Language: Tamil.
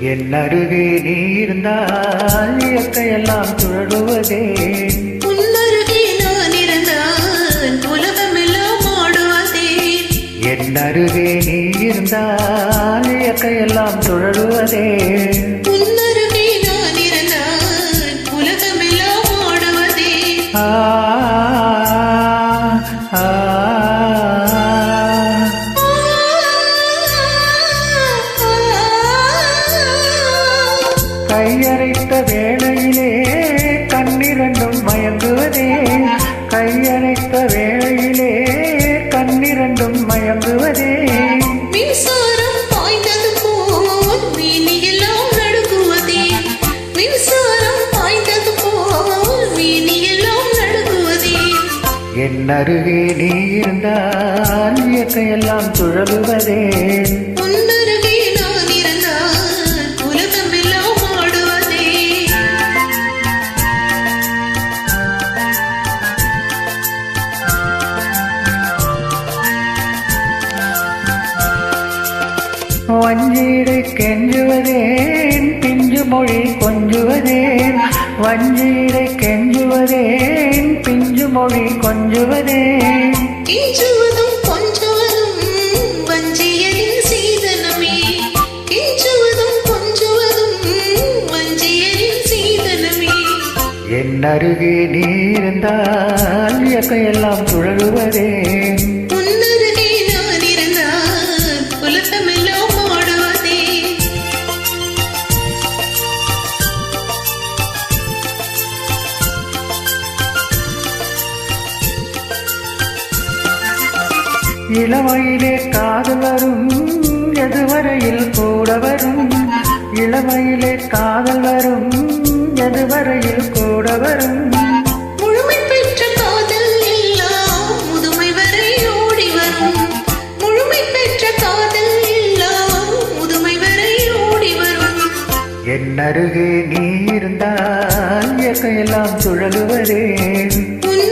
என் அருகே நீ இருந்தால் இயற்கையெல்லாம் சுழலுவதே. உன்னருகே நான் இருந்தால் உலகமெல்லாம் ஆடுவதே. என் அருகே நீ இருந்தால் இயற்கையெல்லாம் சுழலுவதே. உன்னருகே நான் இருந்தால் உலகமெல்லாம் ஆடுவதே. ஆ ஆ, கையரைத்த வேளையிலே கண்ணிரண்டும் மயங்குவதே. கையரைத்த வேளையிலே கண்ணிரண்டும் மயங்குவதே. மின்சாரம் பாய்ந்தது போல் வீணியெல்லாம் நடுங்குவதே. மின்சாரம் பாய்ந்தது போல் வீணியெல்லாம் நடுங்குவதே. என் அருகே நீ இருந்தால் இயற்கையெல்லாம் சுழலுவதே வஞ்சீடை கெஞ்சுவதேன் பிஞ்சு மொழி கொஞ்சுவதேன். வஞ்சீடை கெஞ்சுவதேன் பிஞ்சு மொழி கொஞ்சுவதேன். கிஞ்சுவதும் கொஞ்சுவதும் வஞ்சியரின் சீதனமே. கிஞ்சுவதும் கொஞ்சுவதும் வஞ்சியரின் சீதனமே. என் அருகே நீ இருந்தால் இயற்கையெல்லாம் சுழலுவதே இளமையிலே காதல் வரும் எதுவரையில் கூட வரும்? இளமையிலே காதல் வரும் எதுவரையில் கூட வரும்? முழுமை பெற்ற காதல் எல்லாம் முதுமை வரை ஓடி வரும். முழுமை பெற்ற காதல் எல்லாம் முதுமை வரை ஓடி வரும். என் அருகே நீ இருந்தால் இயற்கையெல்லாம் சுழலுவதே. உன்